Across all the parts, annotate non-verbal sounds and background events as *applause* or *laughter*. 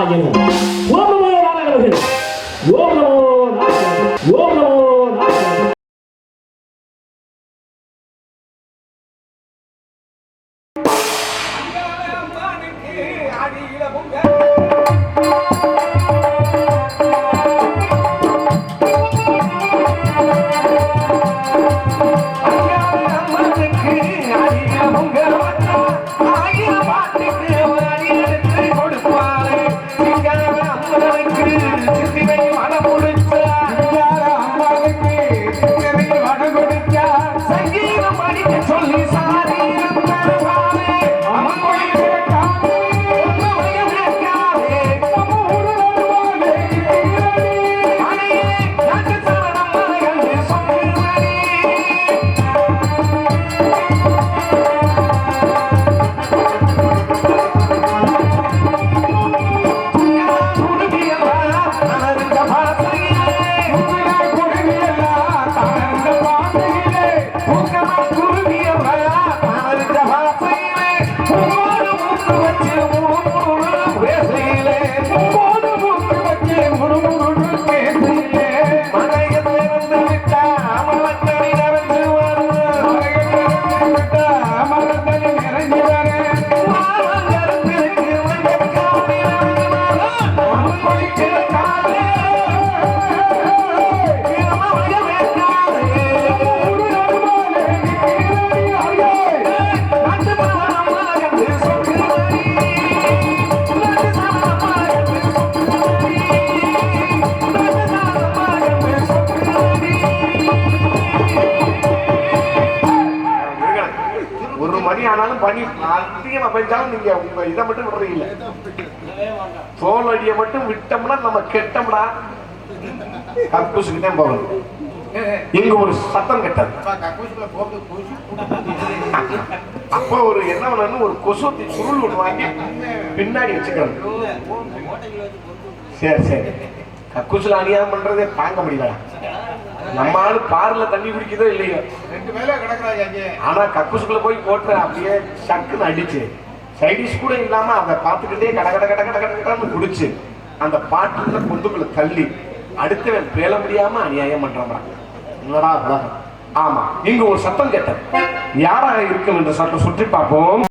நாராயண ஓம் நமோ நாராயண ஓம் பனி அதிகமா பெஞ்சாலும் நீங்க உங்க இதை மட்டும் விடுறீங்க. தோல் அடியை மட்டும் விட்டோம்னா நம்ம கெட்டோம்னா கக்கூசுக்கு தான் போகணும். இங்க ஒரு சத்தம் கெட்டது அப்போ ஒரு என்ன பண்ணணும் ஒரு கொசு சுருள் ஒன்று வாங்கி பின்னாடி வச்சுக்கணும். சரி சரி. கக்கூசுல அநியாயம் பண்றதே தாங்க முடியல நம்ம ஆளு பார்ல தண்ணி குடிக்குதோ இல்லையோ? ரெண்டு மேல கிடக்குறாங்க ஆனா கக்கூசுக்குள்ள போய் போட்டு அப்படியே சக்குன்னு அடிச்சு. சைடிஷ் கூட இல்லாம அதை பார்த்துக்கிட்டே கட கட கட கட கட கடன்னு குடிச்சு அந்த பாட்டுல பொந்துக்குள்ள தள்ளி அடுத்தவன் பேல முடியாம அநியாயம் பண்றான் என்னடா உலகம்? ஆமா இங்க ஒரு சத்தம் கேட்டது யாராக இருக்கும் என்ற சத்தம் சுற்றி பார்ப்போம்.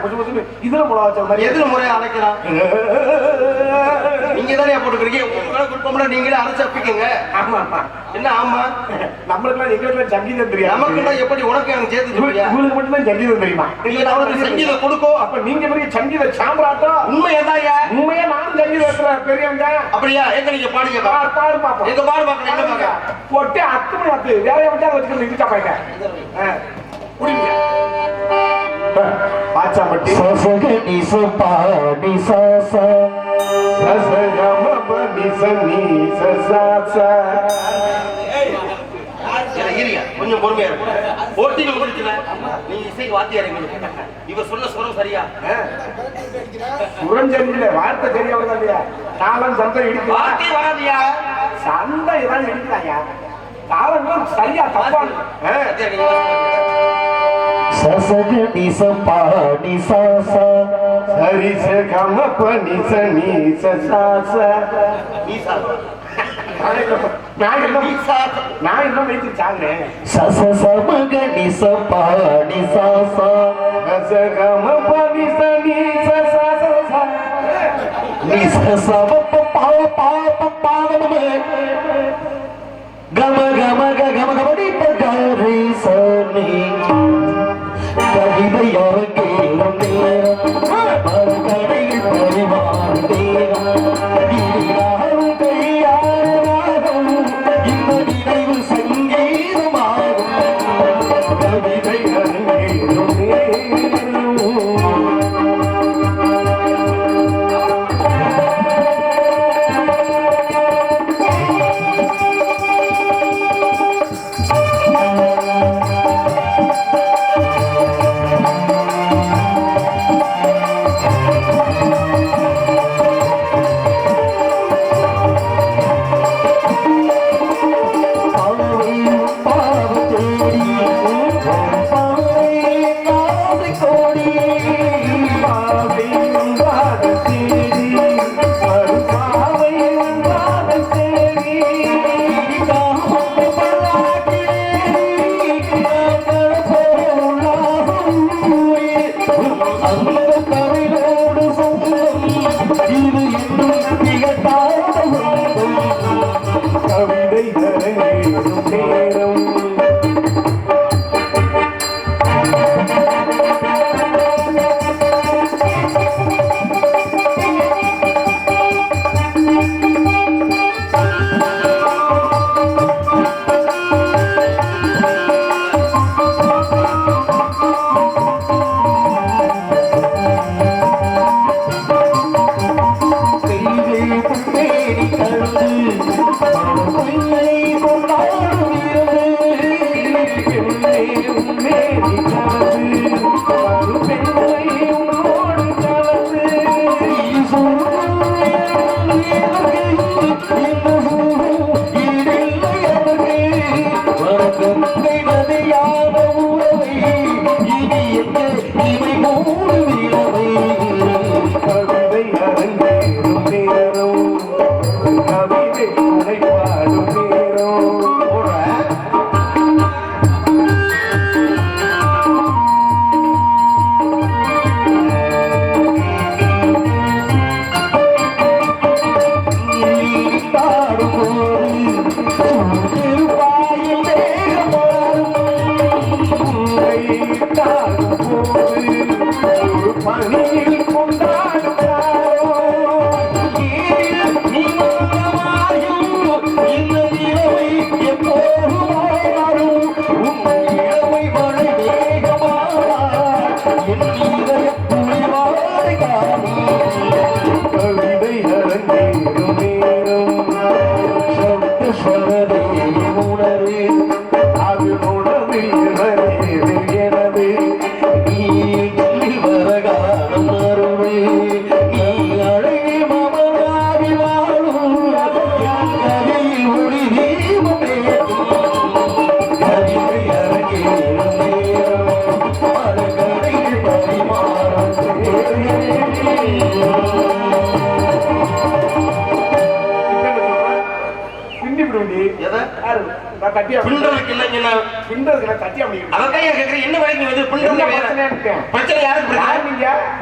புதுசு புதுசு இதுல முளை வச்ச மாதிரி. எதிர முறையா நீங்க தானே போட்டுக்கிறீங்க. உங்களை குடும்பம்ல நீங்களே அரைச்சு அப்பிக்கங்க ஆமா ஆமா என்ன ஆமா? நம்மளுக்குலாம் எங்களுக்குலாம் சங்கீதம் தெரியாது. நமக்குன்னா எப்படி உனக்கு எனக்கு சேர்த்து உங்களுக்கு மட்டும் தான் சங்கீதம் தெரியுமா? அவருக்கு சங்கீதம் கொடுக்கும் அப்ப நீங்க பெரிய சங்கீத சாம்ராட்டம் உண்மை எதாயா உண்மையா நானும் சங்கீதத்துல பெரியவங்க. அப்படியா? எங்க நீங்க பாடுங்க. பாரு பாரு பாப்போம். எங்க பாடு பாக்கலாம் எங்க பாக்க போட்டு அத்து. வேற விட்டா வச்சுக்கணும் இருங்க கொஞ்சம் பொறுமையா இருக்கும் போட்டிகள் முடிச்சுல நீங்க இசைக்கு வாத்தியார் எங்களுக்கு இவர் சொன்ன சுரம் சரியா இல்ல வார்த்தை சரியா வருதா இல்லையா தாளம் சந்தம் இடிக்கலாம் வார்த்தை வராதியா சந்தை இதான் இடிக்கிறாங்க தாளங்களும் சரியா தப்பா வாத்தியார் நீங்க சசகடி சபாடி சச சரி சகம பனி சனி சசாசா நீ சார் நான் இன்னும் நீ சார் நான் இன்னும் வைத்து சாகுறேன் சச சமகடி சபாடி சச சகம பனி சனி சசாசா நீ சசவ பாவ பாவ பாவமே கம கம நாதை நான் தட்டி அப்படி அதான் ஏன் கேக்குறேன் என்ன வரைக்கும் வந்து வேற பிரச்சனை யாருக்கு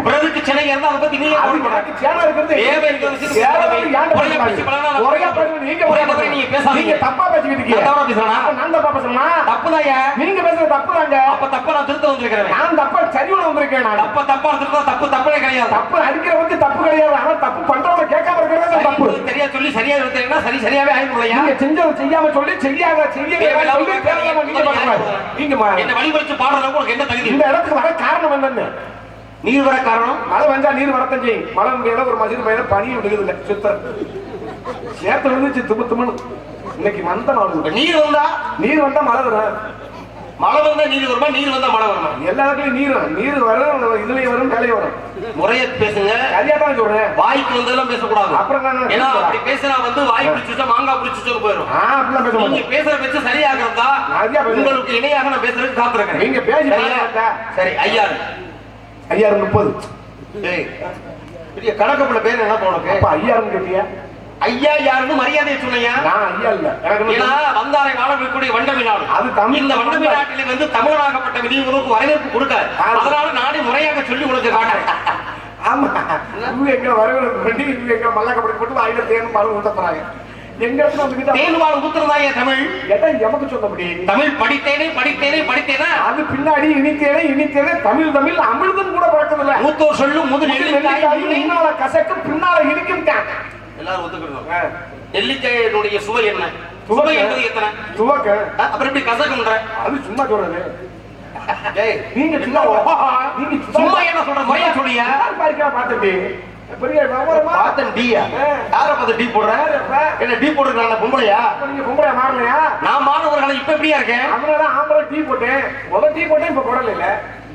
பிறருக்கு சென்னை இருந்தா அதை பத்தி நீங்க கவலைப்படாத. எனக்கு சேலை இருக்கிறது தேவை இருக்கிற விஷயத்துக்கு சேலை தேவை. வந்து ஏன்டா முறையா பேசுறாங்க? பேசி முறையா பேசுறது நீங்க பேசுறது நீங்க. பேசாதீங்க. நீங்க தப்பா பேசிக்கிட்டு இருக்கீங்க. பேசுறேனா? அப்ப நான் தப்பா பேசுறேனா? தப்புதாயா நீங்க பேசுறது தப்பு தாங்க அப்ப தப்ப நான் திருத்த வந்திருக்கிறேன் நான் தப்பா சரிவன வந்திருக்கேன் நான் தப்ப தப்பா திருத்தா தப்பு தப்பே கிடையாது தப்பு அடிக்கிறவங்க தப்பு கிடையாது ஆனா தப்பு பண்றவங்க கேட்காம இருக்கிறது தப்பு சரி, சரியா சொல்லி சரியா இருந்தீங்கன்னா சரி சரியாவே ஆயிடும்லையா நீங்க செஞ்சதை செய்யாம சொல்லி செய்யாத செய்ய என்ன வழிபறிச்சு உங்களுக்கு என்ன தகுதி? இந்த இடத்துக்கு வர காரணம் என்னன்னு? நீர் வர காரணம்? மழை வந்தா நீர் வரத்தான் செய்யும் மழை முடியாத ஒரு மசித பையன பனி விடுகிறது இல்லை சுத்தர். சேத்து விழுந்துச்சு தும்மு தும்முன்னு இன்னைக்கு மந்த மழை இப்ப நீர் வந்தா? நீர் வந்தா மழை வரும் மழை வந்தா நீர் வருமா? நீர் வந்தா மழை வருமா? எல்லா இடத்துலயும் நீர் வரும். நீர் வரும் இதுலயும் வரும் மேலே வரும். முறைய பேசுங்க. சரியா தான் சொல்றேன். வாய்க்கு வந்ததெல்லாம் பேசக்கூடாது. அப்புறம் ஏன்னா அப்படி பேசினா வந்து வாய் பிடிச்சுச்சா மாங்காய் பிடிச்சுச்சோன்னு போயிடும் அப்படிலாம் பேச நீங்க பேசுற பேச்சு சரியாக இருந்தா சரியா பேசுறேன். உங்களுக்கு இணையாக நான் பேசுறதுக்கு காத்திருக்கேன் நீங்க பேசி சரியா? பாருங்க. சரி ஐயா ஐயாயிரம் முப்பது. பெரிய கணக்குள்ள பேர் என்ன அப்ப ஐயாயிரம் கேட்டியா? ஐயா யாருன்னு மரியாதையை சொன்னையா? நான் ஐயா இல்ல. ஏன்னா வந்து- வந்தாரை வாழ வைக்கக்கூடிய வண்டமி நாடு. அது தமிழ் இந்த வண்டமி நாட்டிலே வந்து தமிழனாகப்பட்ட விதிமுறைக்கு வரவேற்பு கொடுக்க. ஆமா. அதனால நானே முறையாக சொல்லி உனக்கு காட்டுறேன். ஆமா. இவங்க எங்க வரவேற்பு பண்ணி இவங்க எங்க மல்லாக்கப்படி போட்டு வாயில தேன் பால் ஊட்ட போறாங்க எங்க இடத்துல வந்துகிட்டு? தேனுவாள் ஊத்துறதா என் தமிழ்? எதை எமக்கு சொன்னபடி தமிழ் படித்தேனே படித்தேனே படித்தேனா? அது பின்னாடி இனித்தேனே இனித்தேனே தமிழ் தமிழ் அமிர்தம் கூட பழக்கதில்ல மூத்தோர் சொல்லும் முது நெல்லிக்காய் முன்னை- முன்னால கசக்கு பின்னால இனிக்கிட்டான் எல்லாரும் ஒத்துக்கணும். நெல்லிக்காயினுடைய சுவை என்ன? சுவை என்பது எத்தனை? துவக்க அப்புறம் எப்படி கசக்குன்ற? அது சும்மா சொல்றது. நீங்க சும்மா நீங்க சும்மா என்ன சொல்ற? முறையா சொல்லியா பாருக்கா பாத்துட்டு பொம்பளையா? நான் மாணவர்களை இப்ப எப்படியா இருக்கேன்? ஆம்பளை டீ போட்டேன். முதல் டீ போட்டேன் இப்ப போடல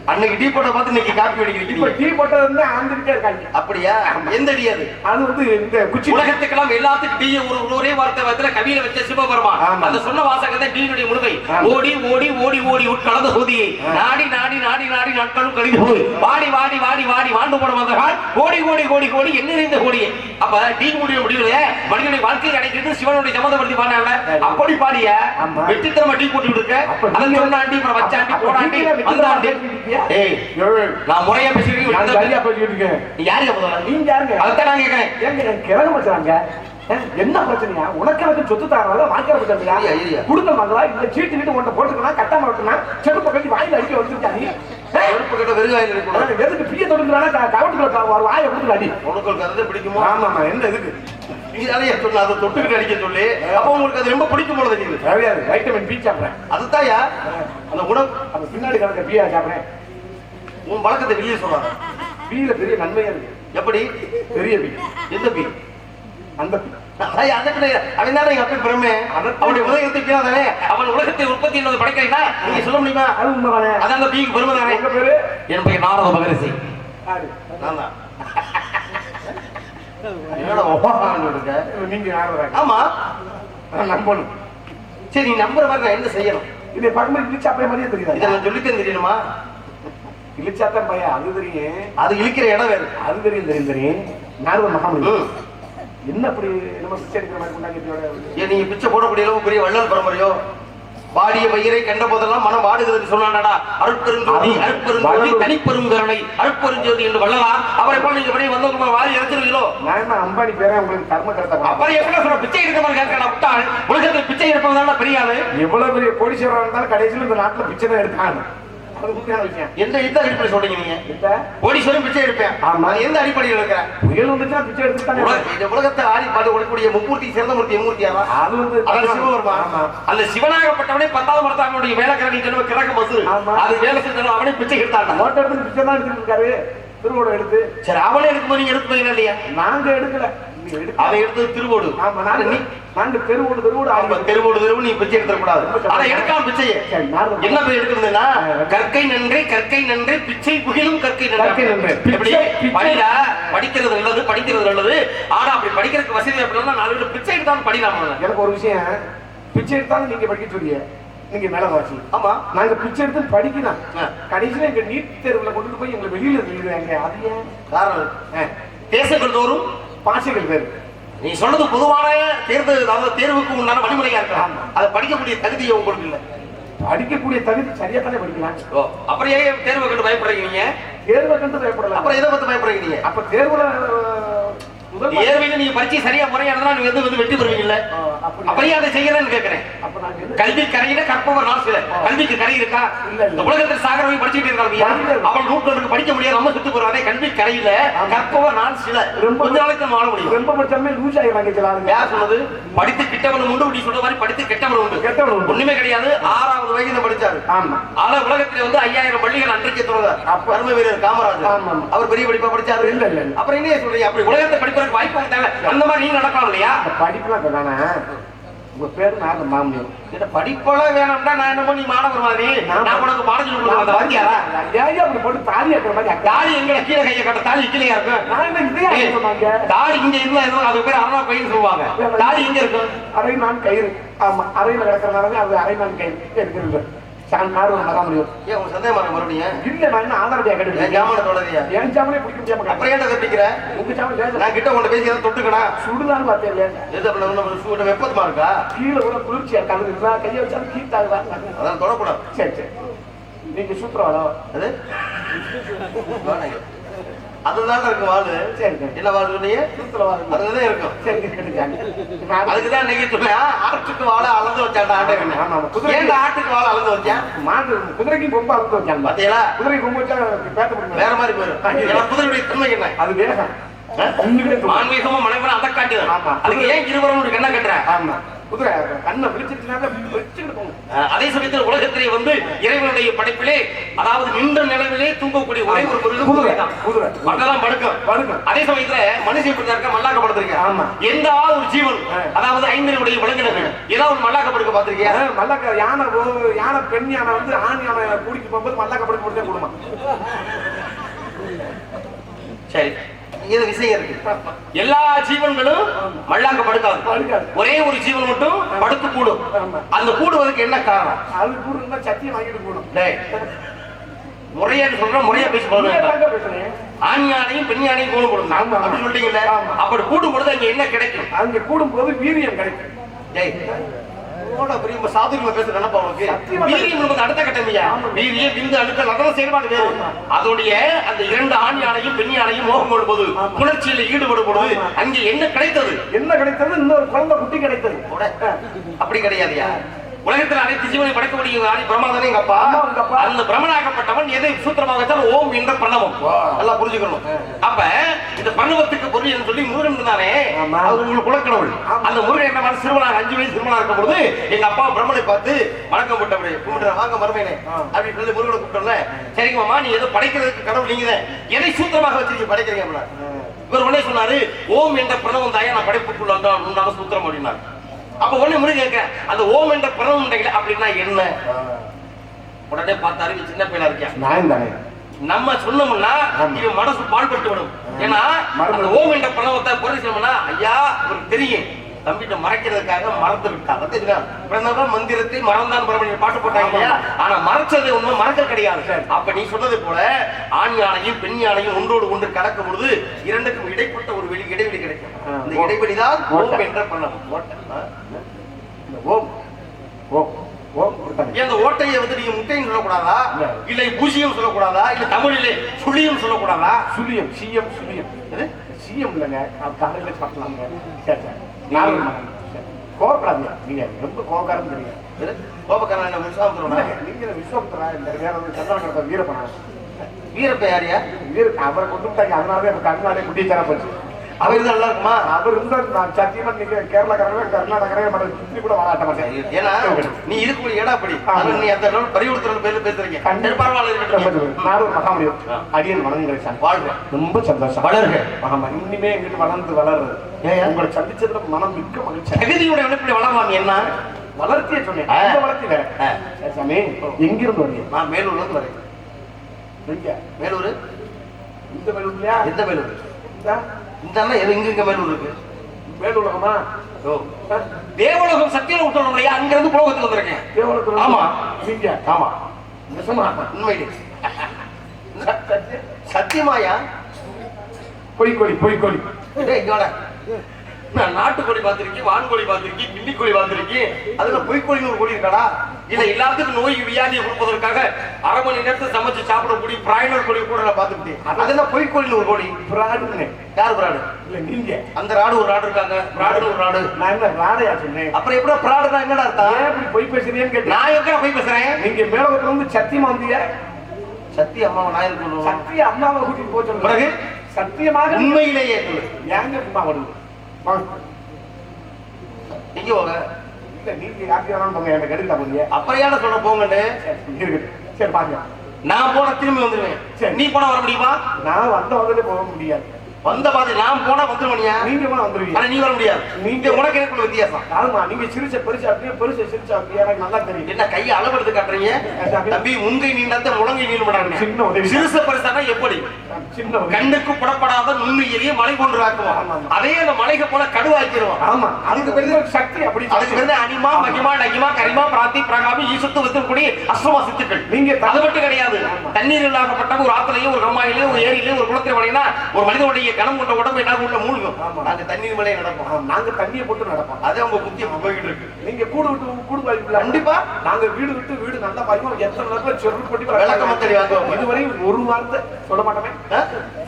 அன்னைக்கு டீ போட்ட பார்த்து இன்னைக்கு காப்பி இப்ப அடிக்கிறீங்க டீ போட்டது வந்து ஆந்துகிட்டே இருக்காங்க. அப்படியா? எந்த டீ அது? அது வந்து இந்த குச்சி உலகத்துக்கெல்லாம் எல்லாத்துக்கும் டீ ஒரு ஒரே வார்த்தை வார்த்தையில கவியில வச்ச சிவபெருமா. அந்த சொன்ன வாசகத்தை டீனுடைய முழுமை. ஓடி ஓடி ஓடி ஓடி உட்கலந்த சோதியை நாடி நாடி நாடி நாடி நாட்களும் கழிந்து போய். வாடி வாடி வாடி வாடி வாண்டு போட வந்தகால் ஓடி ஓடி ஓடி ஓடி என்ன நிறைந்த கோடியே அப்ப டீ முடிய முடியல மனிதனுடைய வாழ்க்கையை அடைக்கிறது சிவனுடைய சம்மந்தப்படுத்தி பாடினால அப்படி பாடிய. வெற்றித்தரமா டீ போட்டு இருக்க. அப்ப அதை நீங்க- சொன்னாண்டி அப்புறம் வச்சாண்டி போடாண்டி நீங்க ஏய் நான் முறையா பேசுறீங்க நான் சரியா பேசிக்கிட்டு இருக்கேன். நீ முதல்ல? நீங்க யாருங்க? அதைத்தான் நான் கேட்கிறேன். ஏங்க கிழங்கு வச்சாங்க என்ன பிரச்சனையா? உனக்கு எனக்கு சொத்து தரனால வாங்கிற பிரச்சனையா. குடும்பம் வாங்கலா இல்ல சீட்டு கிட்ட உன்ட்ட போட்டுக்கலாம் கட்டாம விட்டுனா செருப்பு கட்டி வாயில அடிக்க வச்சிருக்கா நீ? ஏய், வெறுப்பு கிட்ட வெறுங்காயில் இருக்கணும் எதுக்கு பிய தொடுக்கிறானா? கவட்டுக்குள்ள ஒரு வாயை கொடுத்து உனக்கு அது பிடிக்குமோ? ஆமாமா என்ன எதுக்கு அதை தொட்டுக்கிட்டு அடிக்க சொல்லி. அப்ப உங்களுக்கு அது ரொம்ப பிடிக்கும் போல தெரியுது. தேவையாது. வைட்டமின் பி சாப்பிடுறேன். அந்த உணவு. அந்த பின்னாடி கிடக்க பியா சாப்பிடுறேன். உன் வழக்கத்தை வெளியே சொல்றாங்க பீல பெரிய நன்மையா இருக்கு. எப்படி? பெரிய பீ எந்த பி அந்த பீ அவன் தானே எங்க அப்பா பிரமே? அவனுடைய உலகத்தை தானே அவன் உலகத்தை உற்பத்தி என்பது படைக்கிறீங்களா? நீங்க சொல்ல முடியுமா? அது உண்மைதானே அதான் அந்த பீக்கு பெருமை தானே. உங்க பேரு? என் பெயர் நாரத? நான் இருக்க? நீங்க ஆமா. நம்பணும். சரி நீ நம்புற மாதிரி நான் என்ன செய்யணும்? இதை பார்க்கும்போது இழிச்சாப்பைய மாதிரியே இதை தெரியுதா நான் சொல்லித்தேன் தெரியணுமா இழிச்சாத்தான் பையன் அது தெரியும். அது இழுக்கிற இடம் வேறு. அது தெரியும் தெரியும் தெரியும். நாரத மகாமணி. என்ன அப்படி நம்ம பிச்சை எடுக்கிற மாதிரி கொண்டாங்க நீங்க பிச்சை போடக்கூடிய அளவு பெரிய வள்ளல் பரம்பரையோ? வாடிய பயிரை கண்ட போதெல்லாம் மனம் வாடுகிறது சொன்னாடா அருட்பெருஞ்சோதி அருட்பெருஞ்சோதி வள்ளல். தனிப்பெரும் கருணை அருட்பெருஞ்சோதி என்று வள்ளலா? அவரை போல நீங்க எப்படி வந்தவங்க வாரி இறச்சிருவீங்களோ? நான் என்ன அம்பானி பேரன் உங்களுக்கு கர்ம கருத்தா அப்புறம் எப்படி சொல்ற? பிச்சை எடுக்க மாதிரி கேட்கறா உலகத்தில் பிச்சை எடுப்பதான பெரிய ஆளு எவ்வளவு பெரிய கோடீஸ்வரன் இருந்தாலும் கடைசியில் இந்த நாட்டுல பிச்சை தான் எடுத்தாங்க அது முக்கியமான விஷயம் எந்த எந்த அடிப்படையில் சொல்றீங்க நீங்க? இந்த கோடீஸ்வரன் பிச்சை எடுப்பேன். ஆமா. எந்த அடிப்படையில் இருக்கிறேன்? புயல் வந்துச்சுன்னா பிச்சை எடுத்து இந்த உலகத்தை ஆடி பாடு ஒழிக்கூடிய மும்மூர்த்தி சிறந்த மூர்த்தி எம்மூர்த்தி யாரா? அது வந்து அதான் சிவபெருமா ஆமா. அந்த சிவனாகப்பட்டவனே பத்தாவது மரத்தாங்களுடைய வேலைக்காரன் சொல்லுவ கிழக்கு பசு. அது வேலை செஞ்சாலும் அவனே பிச்சை எடுத்தாங்க மோட்டை எடுத்து பிச்சை தான் எடுத்துட்டு இருக்காரு. திருவோடு எடுத்து. சரி அவனே எடுக்கும்போது நீங்க எடுத்துப்பீங்க இல்லையா நாங்க எடுக்கல. அவன் எடுத்தது திருவோடு. ஆமா நாங்க நீ நாங்க தெருவோடு தெருவோடு ஆமா, தெருவோடு தெருவு நீ பிச்சை எடுத்துட கூடாது. ஆனா எடுக்காம பிச்சையே. என்ன போய் எடுக்கிறதுன்னா கற்கை நன்றே கற்கை நன்றே பிச்சை புகிலும் கற்கை நன்றே. எப்படி? படிடா படிக்கிறது நல்லது படிக்கிறது நல்லது. ஆனா அப்படி படிக்கிறதுக்கு வசதி அப்படின்னா நாலு பேர் பிச்சை எடுத்தாலும் படிக்கலாம் எனக்கு ஒரு விஷயம். பிச்சை எடுத்தாலும் நீங்க படிக்க சொல்லிய நீங்க மேல வாசி ஆமா நாங்க பிச்சை எடுத்து படிக்கலாம். கடைசியில எங்க நீட் தேர்வுல கொண்டு போய் எங்களை வெளியில தள்ளிடுவாங்க அது ஏன்? காரணம். தேசங்கள் தோறும் பாசைகள் பேரு நீ சொல்றது பொதுவான தேர்வு அதாவது தேர்வுக்கு உண்டான வழிமுறையா இருக்கலாம். அதை படிக்கக்கூடிய தகுதியை உங்களுக்கு இல்லை. படிக்கக்கூடிய தகுதி சரியா தானே படிக்கலாம் அப்புறம் ஏன் தேர்வை கண்டு பயப்படுறீங்க தேர்வை கண்டு பயப்படலாம். அப்புறம் எதை பத்தி பயப்படுறீங்க அப்ப தேர்வுல தேர்வையில நீங்க பரீட்சை சரியா முறையா இருந்தா நீங்க வந்து வந்து வெற்றி பெறுவீங்கல்ல அஹ், அப்படி அப்படியே அதை செய்யறேன்னு கேட்கிறேன் அப்ப நான் என்ன கல்வி கரையில கற்பவர் நான் சில கல்விக்கு கரை இருக்கா? இல்ல, இல்ல. இந்த உலகத்தில் சாகரவை படிச்சுட்டு இருக்காங்க இல்ல. அவள் நூற்றுக்கு படிக்க முடியாது நம்ம சுத்து போறானே கல்வி கரையில கற்பவர் நான் சில ரொம்ப- நாளைக்கு வாழ முடியும். ரொம்ப லூஸ் ஆகிறாங்க யார் சொன்னது? படித்து கிட்டவன் உண்டு சொல்ற மாதிரி படித்து கெட்டவன் உண்டு. கெட்டவன். ஒண்ணுமே கிடையாது. ஆறாவது வயதுல படிச்சாரு ஆமா. ஆனா உலகத்துல வந்து ஐயாயிரம் பள்ளிகள் அன்றைக்கு திறந்தார் அப்ப- கர்ம வீரர் காமராஜர். ஆமா. அவர் பெரிய படிப்பா படிச்சாரு. இல்ல, இல்ல. அப்புறம் என்ன சொல்றீங்க? அப்படி உலகத்தை படிப்பதற்கு வாய்ப்பு கொடுத்தாங்க அந்த மாதிரி நீங்க நடக்கலாம் இல்லையா? படிப்புலாம் சொன்னானே உங்க பேரு நாக மாமியம் இந்த படிப்பெல்லாம் வேணும்னா நான் என்னமோ நீ மாணவர் மாதிரி. நான் உனக்கு பாடம் சொல்லி கொடுக்க வாத்தியாரா? ஏன் அப்படி போட்டு தாலி ஆக்குற மாதிரி தாலி எங்களை கீழே கையை கட்ட தாலி கீழே இருக்கும்? நான் என்ன இதே சொன்னாங்க தாலி இங்க இருந்தா எதுவும் அது பேர் அரணா பையன் சொல்லுவாங்க. தாலி எங்க இருக்கும் அரை நான் கயிறு. ஆமா அறையில கிடக்கிறனால அது அரை நான் கயிறு இருக்கிறது கார் முடியும். ஏன் உங்க சந்தேகம் வர மறுபடியும். இல்ல நான் என்ன ஆதாரத்தையா என் கட்டுறேன் ஜாமான தொடரியா என் சாமலே பிடிக்க முடியாம அப்புறம் ஏன்டா கட்டிக்கிற? உங்க லேசா நான் கிட்ட கொண்டு பேசி ஏதாவது தொட்டுக்கணா சுடுதான்னு பார்த்தேன் இல்லையா? எது அப்படி நம்ம சூட வெப்பத்துமா இருக்கா? கீழே கூட குளிர்ச்சியா இருக்காது இருந்தா கையை வச்சாலும் கீழ் தாகுதான் அதான் தொடக்கூடாது. சரி சரி. நீங்க சூப்பரா அது? *laughs* அதுதான் இருக்கு வாழு சரி என்ன வாழு அதுதான் இருக்கும். சரி அதுக்குதான் நீங்க சொன்னா ஆட்டுக்கு வாழை அளந்து ஆமா. குதிரை- ஏன்டா ஆட்டுக்கு வாழை அளந்து வச்சான்? மாட்டு குதிரைக்கு கொம்பு அறுத்து வச்சாங்க பாத்தீங்களா? குதிரை கொம்பு வச்சா முடியும்? வேற மாதிரி போயிடும். குதிரையுடைய தன்மை என்ன? அது வேகம். ஆன்மீகமும் மனைவரும் அதை காட்டுது. அதுக்கு ஏன் இருவரும் கண்ணை கட்டுற? ஆமா. அதே சமயத்தில் உலகத்திலே வந்து இறைவனுடைய படைப்பிலே அதாவது நின்ற நிலையிலே தூங்கக்கூடிய ஒரே ஒரு குதிரை. மற்றெல்லாம் படுக்கும். படுக்கும். அதே சமயத்துல மனுஷன் இப்படி இருக்க மல்லாக்க படுத்திருக்கேன் ஆமா. எந்த ஒரு ஜீவன். அதாவது ஐந்தனுடைய விலங்கினங்கள் ஏதாவது ஒரு மல்லாக்க படுக்க பாத்திருக்கியா அஹ் மல்லாக்க யானை யானை பெண் யானை வந்து ஆண் யானை கூட்டிட்டு போகும்போது மல்லாக்க படுக்க போட்டு கொடுமா சரி. இது விஷயம் இருக்கு. எல்லா ஜீவன்களும் மல்லாக்க படுக்காது. ஒரே ஒரு ஜீவன் மட்டும் படுத்து கூடும். அந்த கூடுவதற்கு என்ன காரணம்? அது கூட இருந்தா சத்தியம் வாங்கிட்டு டேய் முறையா சொல்ற முறையா பேசி பேசுறேன் ஆண் யானையும் பெண் யானையும் கூடும் ஆமா. அப்படி சொல்லிட்டீங்கல்ல ஆமா. அப்படி கூடும் பொழுது அங்க என்ன கிடைக்கும்? அங்க கூடும்போது வீரியம் கிடைக்கும். பேச நினைப்பா உனக்கு வீரியம் என்பது அடுத்த கட்டம் ஐயா ஆமா. வீரிய விந்து அணுக்கள் அதெல்லாம் செயல்பாடு வேறு. அதோடைய அந்த இரண்டு ஆண் யானையும் பெண் யானையும் மோகம் ஆமா. புணர்ச்சியில் ஈடுபடும் பொழுது. அங்கே என்ன கிடைத்தது என்ன கிடைத்தது இன்னொரு குழந்தை குட்டி கிடைத்தது. அப்படி கிடையாதுயா உலகத்தில் அனைத்து ஜீவனை படைக்கக்கூடிய ஆதி பிரமாதானே எங்க அப்பா. அந்த பிரமனாகப்பட்டவன் எதை சூத்திரமாக வச்சால் ஓம் என்ற பிரணவம். வா. நல்லா புரிஞ்சுக்கணும். அப்ப இந்த பிரணவத்துக்கு பொருள் என்று சொல்லி முருகன் இருந்தானே. அவர் உங்களுக்கு குலக்கடவுள். அந்த முருகன் என்ன சிறுவனாக அஞ்சு வயசு சிறுவனா இருக்கும் பொழுது எங்க அப்பா பிரம்மனை பார்த்து வணக்கம் போட்டவரே கும்பிடுற வாங்க மருமையனே. அப்படின்னு சொல்லி முருகனை கூப்பிட்டோம்ல. சரிங்க மாமா நீ ஏதோ படைக்கிறதுக்கு கடவுள் நீங்க தான். எதை சூத்திரமாக வச்சிருக்கீங்க படைக்கிறீங்க? அப்படின்னா இவர் உடனே சொன்னாரு ஓம் என்ற பிரணவம் தாயா நான் படைப்புக்குள்ள வந்தான் உண்டான சூத்திரம் அப்படின்னாரு. அப்ப உடனே முருகன் கேட்க அந்த ஓம் என்ற பிரணவம் உண்டையில அப்படின்னா என்ன? உடனே பார்த்தாரு சின்ன பையனா இருக்கியா? நான் தானே. நம்ம சொன்னோம்னா. இவன் மனசு பாழ்பட்டு விடும். ஏன்னா அந்த ஓம் என்ற பிரணவத்தை பொருள் சொன்னோம்னா ஐயா இவருக்கு தெரியும். தம்பிட்ட மறைக்கிறதுக்காக மறந்து பார்த்தீங்களா? பிரணவ மந்திரத்தை மறந்தான் பிரபல பாட்டு போட்டாங்க இல்லையா? ஆனா மறைச்சது உண்மை மறக்க கிடையாது. அப்ப நீ சொன்னது போல ஆண் யானையும் பெண் யானையும் ஒன்றோடு ஒன்று கலக்கும் பொழுது இரண்டுக்கும் இடைப்பட்ட ஒரு வெளி இடைவெளி கிடைக்கும். இந்த இடைவெளி தான் ஓம். என்ற பிரணவம் ஓட்டை. இந்த ஓம். ஓம். அந்த ஓட்டையை வந்து நீங்க முட்டைன்னு சொல்லக்கூடாதா? இல்ல. பூஜ்ஜியம் சொல்லக்கூடாதா? இல்ல தமிழிலே சுழியம் சொல்லக்கூடாதா? சுழியம் சிஎம் சுழியம்? சிஎம் இல்லைங்க. காலையில் பார்க்கலாங்க சரி. கோவப்படாதீங்க. நீங்க ரொம்ப கோவக்காரன் தெரியும்? கோபக்காரன் என்ன விசுவாசம் நீங்க விஸ்வபுத்திரா இந்த வேற ஒரு கிடந்த வீரப்பனா வீரப்ப யாரியா வீர அவரை கொண்டு விட்டாங்க. அதனால எனக்கு கர்நாடக குட்டிச்சாரா போச்சு. அவர் இருந்தா நல்லா இருக்குமா? அவர் இருந்தா நான் சத்தியமா நீங்க கேரளாக்காரவே கர்நாடகாவே மாட்டேன் சுற்றி கூட வராட்ட மாட்டேன் ஏன்னா நீ அப்படி? ஆமா. ஆனா நீ அந்த லெவல் பரிவர்த்தனை பேர்ல பேசுறீங்க. நானும் மகாமுடியும். அடியன் சார். ரொம்ப சந்தோஷம். வளர்க. ஆமா எங்கிட்ட வளர்ந்து வளருது ஏன்? உங்களை சந்திச்சதுல மனம் மிக்க மகிழ்ச்சி என்ன? வளர்த்தியே சொன்னேன். ஆ. இந்த வளர்த்தியில சாமி எங்கிருந்து வரீங்க நான் மேலூர்ல இருந்து வரேன். எங்க? மேலூர்? இந்த எந்த மேலூர்? இந்த இங்க இங்க மேலூர் இருக்கு. ஓ. தேவலோகம் சத்தியம் விட்டுறோம் அங்க இருந்து புலோகத்துக்கு வந்திருக்கேன். தேவலூர் ஆமா. நீங்க ஆமா. நிஜமா? உண்மையிலே சத்தியமாயா? பொய் கோழி பொய் நான் நாட்டுக்கோழி பார்த்திருக்கேன் வான்கோழி பார்த்திருக்கேன் கிண்ணிக்கோழி பார்த்திருக்கேன். அதுல பொய்க்கோழின்னு ஒரு கோழி இருக்காடா? இல்ல எல்லாத்துக்கும் நோய் வியாதியை கொடுப்பதற்காக அரை மணி நேரத்துக்கு சமைச்சு சாப்பிடக்கூடிய பிராய்லர் கோழி கூட நான் பார்த்துக்கிட்டேன் அது என்ன பொய்க்கோழின்னு ஒரு கோழி. பிராடுன்னு. யார் பிராடு? இல்ல நீங்க. அந்த ராடு ஒரு ராடு இருக்காங்க. பிராடுன்னு ஒரு ராடு. நான் என்ன ராடையா சொன்னேன்? அப்புறம் எப்படி பிராடுனா என்னடா அர்த்தம்? இப்படி பொய் பேசுறீங்கன்னு கேட்டேன். நான் எங்க போய் பேசுறேன்? நீங்க மேலோகத்துல இருந்து சத்தியமா வந்தீங்க சத்தி அம்மாவை நான் சொல்லுவேன் சத்திய அம்மாவை கூட்டிட்டு போச்சு பிறகு? சத்தியமாக உண்மையிலேயே ஏங்க அம்மா வருது? எங்க போங்க. இல்ல நீங்க யாருக்கு வேணாலும் போங்க. என்கிட்ட கெடுக்கா போங்க அப்புறம் ஏன்டா சொல்ல போங்கன்னு சரி இருக்கட்டும் சரி பாருங்க. நான் போன திரும்பி வந்துருவேன். சரி. நீ போனா வர முடியுமா? நான் வந்த வந்ததே போக முடியாது. வந்த பாத்து நான் போனா வந்துருவனியா? நீங்க போனா வந்துருவீங்க. ஆனா நீ வர முடியாது. நீங்க- உனக்கு எனக்குள்ள வித்தியாசம். ஆமா நீங்க சிரிச்ச பெருசா அப்படியே பெருசா சிரிச்சா அப்படியே எனக்கு நல்லா தெரியும். என்ன கையை அளவெடுத்து காட்டுறீங்க? தம்பி முங்கை நீண்டாத்த முழங்கை நீள் படாங்க சின்ன உதவி. சிறுச பரிசானா எப்படி? சின்ன கண்ணுக்கு புடப்படாத நுண்ணுயிரியை மலை கொண்டு ஆக்குவோம். அதே அந்த மலைக்கு போல கடுவாக்கிடுவோம் ஆமா அதுக்கு பெரிய சக்தி அப்படி அதுக்கு வந்து அனிமா மகிமா நகிமா கரிமா பிராந்தி பிரகாமி ஈசத்து வித்தக்கூடிய அஸ்வமா சித்துக்கள் நீங்க அது மட்டும் கிடையாது. தண்ணீர் இல்லாக்கப்பட்ட ஒரு ஆத்திலையும் ஒரு கம்மாயிலையும் ஒரு ஏரியிலையும் ஒரு குளத்தில் வழங்கினா ஒரு மனிதனுடைய கணம் கொண்ட உடம்பு என்ன உள்ள மூழ்கும். அந்த தண்ணீர் மேலே நடப்போம். நாங்க தண்ணியை போட்டு நடப்போம். அதே உங்க புத்தி போய்கிட்டு இருக்கு. நீங்க கூடு விட்டு கூடு பாதிப்புல கண்டிப்பா. நாங்க வீடு விட்டு வீடு நல்லா பாதிப்போம் எத்தனை நேரத்துல சொருள் போட்டு விளக்க மக்கள் வாங்குவோம். இதுவரை ஒரு வார்த்தை சொல்ல மாட்டோமே?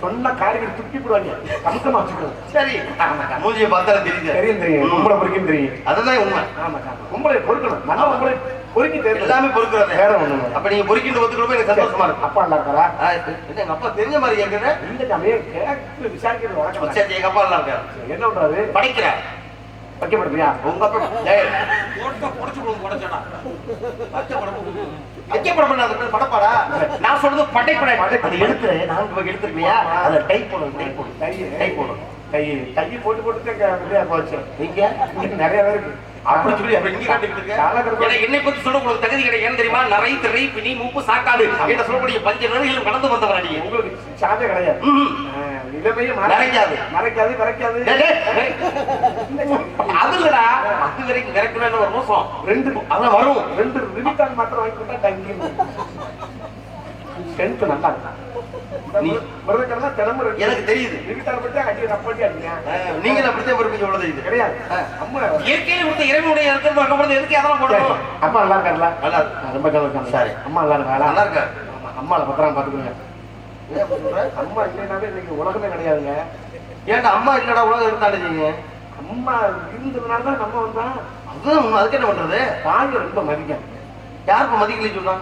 சொன்ன காரியங்கள் துப்பி போடுவாங்க. கம்சமா வச்சுக்கணும் சரி. மூஞ்சியை பார்த்தா தெரியுது. தெரியும் தெரியும். பொம்பளை பொறுக்கும் தெரியும். அதுதான் உண்மை. ஆமா. பொம்பளை பொறுக்கணும். நல்ல பொம்பளை பொறுக்கி தெரியும் எல்லாமே பொறுக்கிறது வேற இல்ல. அப்ப நீங்க பொறுக்கிட்டு ஒத்துக்கிறப்ப எனக்கு சந்தோஷமா இருக்கு அப்பா நல்லா இருக்காரா? ஆ, என்ன எங்க அப்பா தெரிஞ்ச மாதிரி கேட்குறேன் இந்த சமயம் கேட்டு விசாரிக்கிறது வழக்கம் சரி எங்க அப்பா நல்லா இருக்காரு. என்ன பண்றாரு? படிக்கிற வைக்கப்படுறியா உங்க அப்பா புடிச்சு கொடுங்க, புடைச்சடா. வைக்கப்பட- வைக்கப்பட பண்ணாத படப்பாடா? நான் சொல்றது படைப்படை அது எழுத்துரு. நான்கு வகை எழுத்துருக்கியா அதை டைப் போடணும் டைப் கை டைப் போடணும் கை கை போட்டு போட்டு போச்சு. நீங்க நிறைய பேருக்கு அப்படி சொல்லி இங்க காட்டிக்கிட்டு என்னை பத்தி சொல்ல உங்களுக்கு தகுதி கிடையாது. ஏன்னு தெரியுமா? நரை திரை பிணி மூப்பு சாக்காடு என்று சொல்லக்கூடிய பஞ்ச நிலைகளும் கடந்து வந்தவர் அடியே உங்களுக்கு சாதே கிடையாது. ம்ஹும். ஆ, இளமையை மறைக்காது. மறைக்காது மறைக்காது. டேய். அது வரைக்கும் விறக்கணும்னு ஒரு மோசம் ரெண்டு அதான் வரும். ரெண்டு ரிமிட்டான் மாத்திரம் வாங்கி கொடுத்தா டங்கி ஸ்ட்ரென்த் நல்லா இருக்கும் எனக்கு தெரியுது. ரிமிட்டான் பத்தி அடி ரப்பட்டி அடிங்க. அஹ், நீங்க அப்படித்தான் பொறுப்பீங்க இவ்வளவு இது கிடையாது. அம்மா இயற்கையில கொடுத்த இறைவனுடைய பார்க்கும்போது எதுக்கு அதெல்லாம் போடணும்? அப்பா நல்லா இருக்காருல்ல நல்லா இருக்கு. ரொம்ப சரி. அம்மா நல்லா இருக்காளா நல்லா இருக்கா அம்மாவை பத்திரம் பாத்துக்கோங்க? அம்மா இல்லைனாவே இன்னைக்கு உலகமே கிடையாதுங்க. ஏன்டா அம்மா இல்லடா உலகம் இருந்தாண்டுச்சீங்க அம்மா இருந்ததுனால தான் நம்ம வந்தா அதுதான். அதுக்கு என்ன பண்றது? தாயை ரொம்ப மதிக்கும். யாருக்கும் மதிக்கலைன்னு சொன்னா?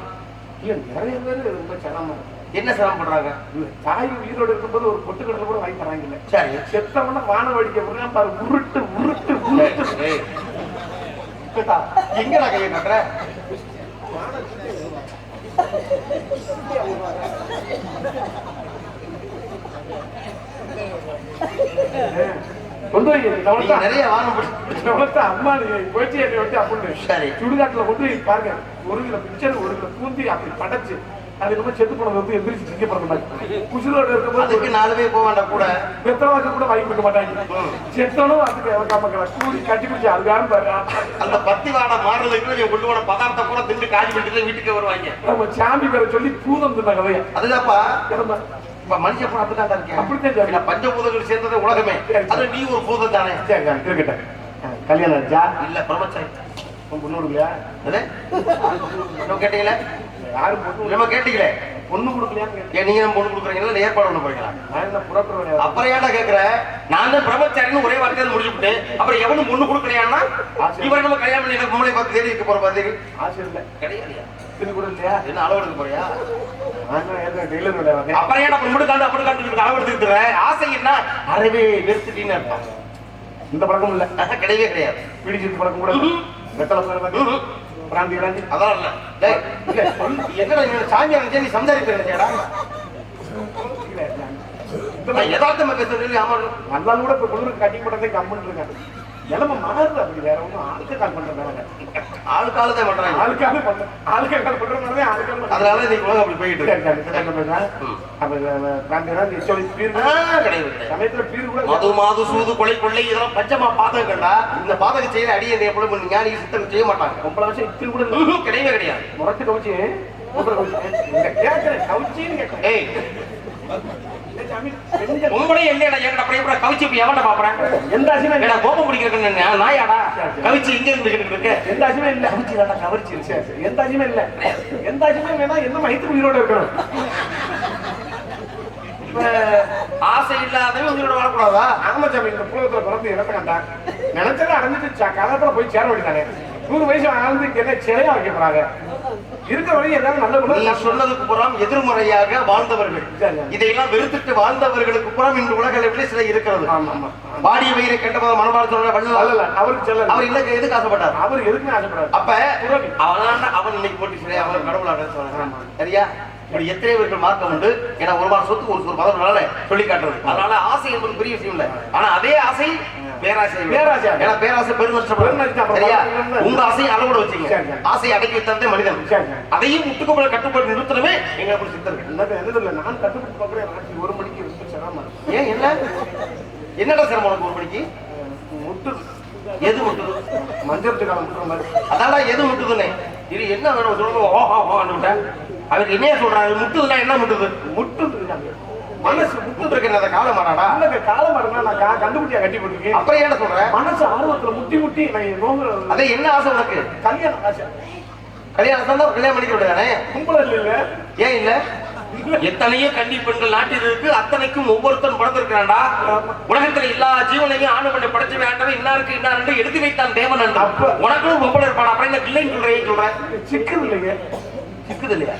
இல்ல நிறைய பேர் ரொம்ப சிரமம். என்ன சிரமப்படுறாங்க இல்ல, தாய் உயிரோடு இருக்கும்போது ஒரு பொட்டு கடலை கூட வாங்கி தராங்க இல்ல சரி. செத்தவன வான வடிக்க விடுறா பாரு உருட்டு உருட்டு உருட்டு. எங்கடா கையை காட்டுற? கொண்டு போய் கவனத்தா நிறைய கவனத்தா அம்மா போயிட்டு என்னை விட்டு அப்படின்னு சரி. சுடுகாட்டுல கொண்டு போய் பாருங்க. ஒரு கிலோ பிக்சர் ஒரு கிலோ பூந்தி அப்படி படைச்சு அது ரொம்ப செத்து போனது வந்து எந்திரிச்சு சிங்க பிறந்த மாதிரி. குசிலோட இருக்கும்போது அதுக்கு ஒரு நாலு பேர் போக வேண்டாம் கூட. வெத்தனவாக்க கூட வாங்கி கொடுக்க மாட்டாங்க. செத்தனும் அதுக்கு நமக்கு கூடி கட்டி பிடிச்சி அதுக்கான பாரு. அந்த பத்தி வாடை மாறுறதுக்கு நீ கொண்டு போன பதார்த்தம் கூட திண்டு காஞ்சி விட்டு வீட்டுக்கு வருவாங்க. நம்ம சாமி பேரை சொல்லி பூதம் தின்ன கதையா அதுதான்ப்பா. மனுஷன் கூட அப்படித்தான் இருக்கேன் அப்படித்தான் பஞ்சபூதங்கள் சேர்ந்தது உலகமே. அது நீ ஒரு பூதம் தானே. இருக்கட்டும். கல்யாணம் ஆச்சா? இல்ல பிரம்மச்சாரி. உன் பொண்ணு கொடுக்கலையா? கேட்டீங்களே? யாரும் பொண்ணு நம்ம கேட்டீங்களே? பொண்ணு கொடுக்கலையான்னு கேட்டேன். ஏன் நீங்க பொண்ணு கொடுக்குறீங்களா? ஏற்பாடு பண்ண போறீங்களா? அப்புறம் ஏன்டா கேக்குற? நான் தான் பிரம்மச்சாரின்னு ஒரே வார்த்தையில முடிச்சுட்டு அப்புறம் எவனும் பொண்ணு கொடுக்கலையான்னா இவரை நம்ம கல்யாணம் பண்ணி பொம்பளை பார்த்து தேடி இருக்க போற மாதிரி. ஆசை இல்லை. கிடையாது. இது கூட இல்லையா? என்ன அளவு எடுக்க போறியா? அப்புறம் ஏன்டா பொண்ணு காண்டு அப்படி காண்டு அளவு எடுத்துக்கிற ஆசை என்ன? அறவே வெறுத்துட்டீன்னு அர்த்தம். இந்த பழக்கம் இல்லை. கிடையவே கிடையாது. பிடிச்சிட்டு பழக்கம் கூட வெத்தலை. பிராந்தி கிராந்தி அதெல்லாம் இல்ல. டேய், இல்ல. நீ சாமி நீ நான் யதார்த்தமா பேசுறது? ஆமா நல்லா கூட இப்ப கட்டி போட்டதே கம்முன்னு இருக்காங்க. நிலைமை மாறுது அப்படி வேற ஒன்றும் ஆளுக்கு கால் பண்றதாங்க ஆளுக்கு ஆளு தான் பண்றாங்க. ஆளுக்காக பண்ற ஆளுக்காக கால் பண்றதுனாலே ஆளுக்காக அதனால நீ உலகம் அப்படி போயிட்டு மது மாது சூது கொலை கொள்ளை இதெல்லாம் பஞ்சமா பாதகங்கள்டா. இந்த பாதக செய்யற அடி என்ன எப்பொழுது ஞானி சித்தம் செய்ய மாட்டாங்க. ஒன்பது வருஷம் இத்தின் கூட கிடையவே கிடையாது. முரட்டு கவுச்சி கேட்கிறேன் கவுச்சின்னு கேட்கிறேன். ஏய் சாமி. பெண்கள் உங்களே இல்லையடா என்கிட்ட அப்படியே கூட கவிச்சு இப்ப எவன்டா பாக்குறேன் எந்த அசிமே ஏடா கோபம் பிடிக்கிறேன்னு நாயாடா? கவிச்சு இங்க இருந்து இருக்கு. எந்த அசிமே இல்ல. கவர்ச்சி கவர்ச்சி. சரி எந்த அசிமே இல்ல. எந்த அசிமே வேணா என்ன மயத்து உயிரோட இருக்கணும்? ஆசை இல்லாதவன் உங்களோட வரக்கூடாதா ஆமா சாமி இந்த புலகத்துல பிறந்து இறத்த கண்டான் நினைச்சதை அடைஞ்சிட்டு கலத்துல போய் சேர வேண்டியதானே நூறு வயசு ஆழ்ந்து என்ன சிலையா வைக்க போறாங்க? இருக்கிற வரையும் ஏதாவது நல்ல நீ சொன்னதுக்கு புறம் எதிர்மறையாக வாழ்ந்தவர்கள். இதையெல்லாம் வெறுத்துட்டு வாழ்ந்தவர்களுக்கு புறம் இன்று உலக அளவில் சில இருக்கிறது. வாடிய வயிறை சொல்ற அல்ல வள்ளல் அவருக்கு செல்ல அவர் இல்ல. எதுக்கு ஆசைப்பட்டார்? அவர் எதுக்குமே ஆசைப்படாது. அப்ப துறவி. அவன் இன்னைக்கு போட்டு சரி அவன் கடவுளாக சொன்னாங்க சரியா? இப்படி எத்தனை பேர்கள் மார்க்கம் உண்டு. ஏன்னா ஒரு மாதம் சொத்து ஒரு ஒரு பதவினால சொல்லி காட்டுறது. அதனால ஆசை என்பது பெரிய விஷயம் இல்ல. ஆனா அதே ஆசை பேராசை. பேராசை. ஏன்னா பேராசை பெருநஷ்டம். சரியா? உங்க ஆசையை அளவோட வச்சுங்க. ஆசையை அடக்கி வைத்ததே மனிதன். அதையும் முட்டுக்கொள்ள கட்டுப்பாடு நிறுத்தணுமே. எங்க அப்படி சித்தர்கள். நான் கட்டுப்பிடிச்சு பார்க்குறேன். ஒரு மணிக்கு ஏன் என்ன? என்னடா சிரமம் உனக்கு ஒரு மணிக்கு? முட்டு. எது முட்டுது? மஞ்சள் காலம் முட்டுற மாதிரி. அதான்டா எது முட்டுதுன்னு. இது என்ன வேணும் சொல்லுங்க. ஓஹோ ஓஹோ அவருக்கு என்னைய சொல்றாரு? முட்டுதுன்னா என்ன முட்டுது? முட்டு மனசு முட்டு இருக்கு அந்த காலம் மாறாடா காலம் வரணும் நான் கா- கண்டுபிடிச்சா கட்டி போட்டுருக்கேன் அப்புறம் என்ன சொல்ற? மனசு ஆர்வத்துல முட்டி முட்டி நான் நோங்க அதே என்ன ஆசை உனக்கு? கல்யாணம் ஆசை. கல்யாணம் தான் கல்யாணம் பண்ணிக்க விடுதானே கும்பல இல்ல ஏன் இல்ல? எத்தனையோ கன்னி பெண்கள் நாட்டில் இருக்கு அத்தனைக்கும் ஒவ்வொருத்தன் பிறந்திருக்கிறான்டா. உலகத்துல எல்லா ஜீவனையும் ஆணு பண்ணி படைச்சு வேண்டவன் இன்னாருக்கு இன்னாரு எடுத்து வைத்தான் தேவன் உனக்கும் பொம்பளை இருப்பான் அப்புறம் என்ன இல்லைன்னு சொல்றேன் சொல்றேன் சிக்கல் இல்லைங்க. சிக்குது இல்லையா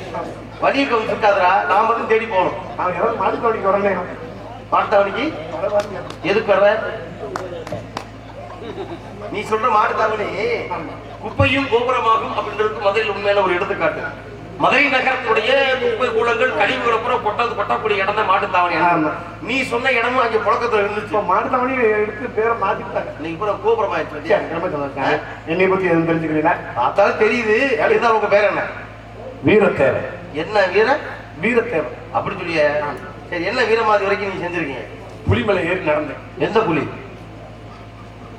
வலிய கவுன் சிக்காதுடா நாம மட்டும் தேடி போகணும். அவன் யாராவது மாட்டு தவணைக்கு வரலையா மாட்டுத்தாவணிக்கு எதுக்கு வர்ற? நீ சொல்ற மாட்டுத்தாவணி குப்பையும் கோபுரமாகும் அப்படின்றதுக்கு மதுரையில் உண்மையான ஒரு எடுத்துக்காட்டு. மதுரை நகரத்துடைய குப்பை கூலங்கள் கழிவுகளை பூரா கொட்டது கொட்டக்கூடிய இடம் தான் மாட்டுத்தாவணி. நீ சொன்ன இடமும் அங்க புழக்கத்துல இருந்துச்சு இப்போ மாட்டு தவணி எடுத்து பேரை மாத்திட்டாங்க நீங்க பூரா கோபுரம் ஆயிடுச்சு சரி, ரொம்ப சந்தோஷம். என்னை பத்தி எதுவும் தெரிஞ்சுக்கிறீங்களா? பார்த்தாலும் தெரியுது. இதுதான் உங்க பேர் என்ன? வீரத்தேவன் என்ன வீர? வீரத்தேவன் அப்படி சொல்லிய. சரி என்ன வீரமாதி வரைக்கும் நீங்க செஞ்சிருக்கீங்க? புலிமலை ஏறி நடந்தேன். எந்த புலி?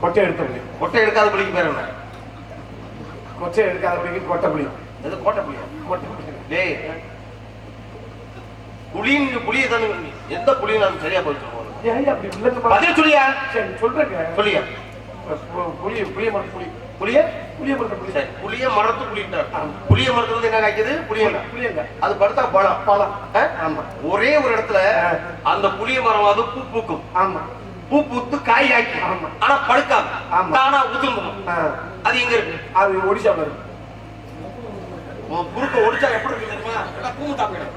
கொச்சை எடுத்தவங்க கொட்டை எடுக்காத புலிக்கு பேர் என்ன? கொச்சை எடுக்காதவங்க கொட்டை புலி. எது கோட்டை புலியா? கொட்டை புலி. டேய் புலின்னு புலியை தானே எந்த புலின்னு அது சரியா இல்லைன்னு பதில் சொல்லியா? சரி சொல்றேங்க. சொல்லியா? பு- புலி புளிய மரத்து புலி புலிய புளிய மரத்து புலி சரி புளிய மரத்து புலிட்டார் புளிய மரத்துல இருந்து என்ன காய்க்குது? புளியங்க. புளியங்க. அது படுத்தா பழம். பழம்? ஆமா. ஒரே ஒரு இடத்துல. அந்த புளிய மரம் அது பூ பூக்கும். ஆமா. பூ பூத்து காய் ஆமா. ஆனா பழுக்காது. தானா உதிர்ந்துடும் அது எங்க இருக்கு? அது ஒடிசாவில் இருக்கு. உன் குறுக்க ஒடிச்சா எப்படி இருக்கு தெரியுமா? எல்லாம் பூ தாப்பிடும்.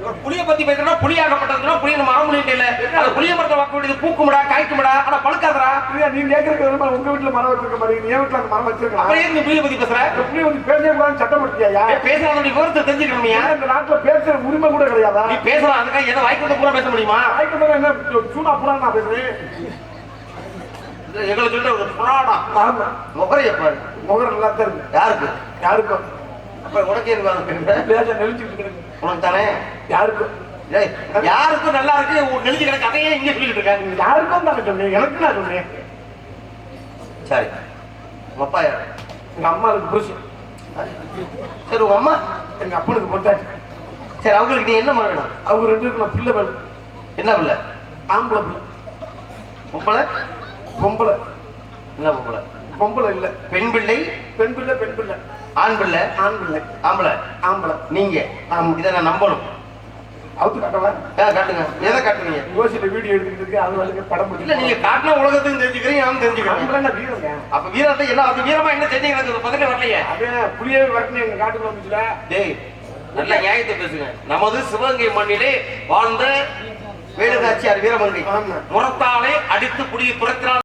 ஒரு புளிய பத்தி பேசுறா புளியாகப்பட்டதுன்னா புளிய மரம் இல்ல. அது புளிய மரத்தை வாக்க வேண்டியது பூக்கும்டா காய்க்கும்டா ஆனா பழுக்காதடா. இல்லையா, கேட்கறதுக்கு விரும்ப உங்க வீட்டுல மரம் வச்சிருக்க மாதிரி என் வீட்டுல அந்த மரம் வச்சிருக்கலாம் அப்புறம் ஏன் நீ புளிய பத்தி பேசுற? இந்த புளி வந்து பேசவே கூடாதுன்னு சட்டம் படுத்தியா பேசுறதோட விவரத்தை தெரிஞ்சுக்கணுமியா இந்த நாட்டுல பேசுற உரிமை கூட கிடையாதா? நீ பேசலாம் அதுக்காக எதை வாய்க்கு பூரா பேச முடியுமா? மேல என்ன சூடா புறா நான் பேசுறேன். இது எங்களை சொல்ற ஒரு புராடா ஆமா. முகரைய பாரு முகரம் நல்லா இருக்கு யாருக்கு? யாருக்கும். அப்ப உனக்கு உனக்கு தானே யாருக்கும்? ஏய், யாருக்கும் நல்லா இருக்கு நெளிஞ்சு கிடக்கு அதையே இங்க சொல்லிட்டு இருக்க. யாருக்கும் தான் சொன்னேன் எனக்கு நான் சொன்னேன். சரி. உங்க அப்பா யாரு? எங்க அம்மாவுக்கு புருஷன். சரி உங்க அம்மா? எங்க அப்பனுக்கு பொட்டாச்சு சரி அவங்களுக்கு நீ என்ன பண்ண வேணும்? அவங்க ரெண்டு பேருக்கு பிள்ளை வேணும். என்ன பிள்ளை? ஆம்பளை பிள்ளை. பொம்பளை? பொம்பளை. என்ன பொம்பளை? பொம்பளை இல்ல. பெண் பிள்ளை? பெண் பிள்ளை பெண் பிள்ளை. ஆண் பிள்ளை ஆண் பிள்ளை ஆம்பளை? ஆம்பளை. நீங்க. இதை நான் நம்பணும். அவுத்து கட்டவா ஏ, காட்டுங்க. எதை காட்டுவீங்க யோசிச்சுட்டு வீடியோ எடுத்துக்கிட்டு இருக்கு அது வந்து படம் இல்ல நீங்க காட்டின உலகத்தையும் தெரிஞ்சுக்கிறீங்க நானும் தெரிஞ்சுக்கிறேன். வீரங்க. அப்ப வீரத்தை என்ன அது வீரமா என்ன தெரிஞ்சுக்கிறது பதிலே வரலையே. அதே வரணும் எங்க காட்டுக்குள்ள வந்துச்சுல? டேய் நல்ல நியாயத்தை பேசுங்க. நமது சிவகங்கை மண்ணிலே வாழ்ந்த வேலுநாச்சியார் வீரமங்கை. ஆமா. முறத்தாலே அடித்து புடியை துரத்தினால்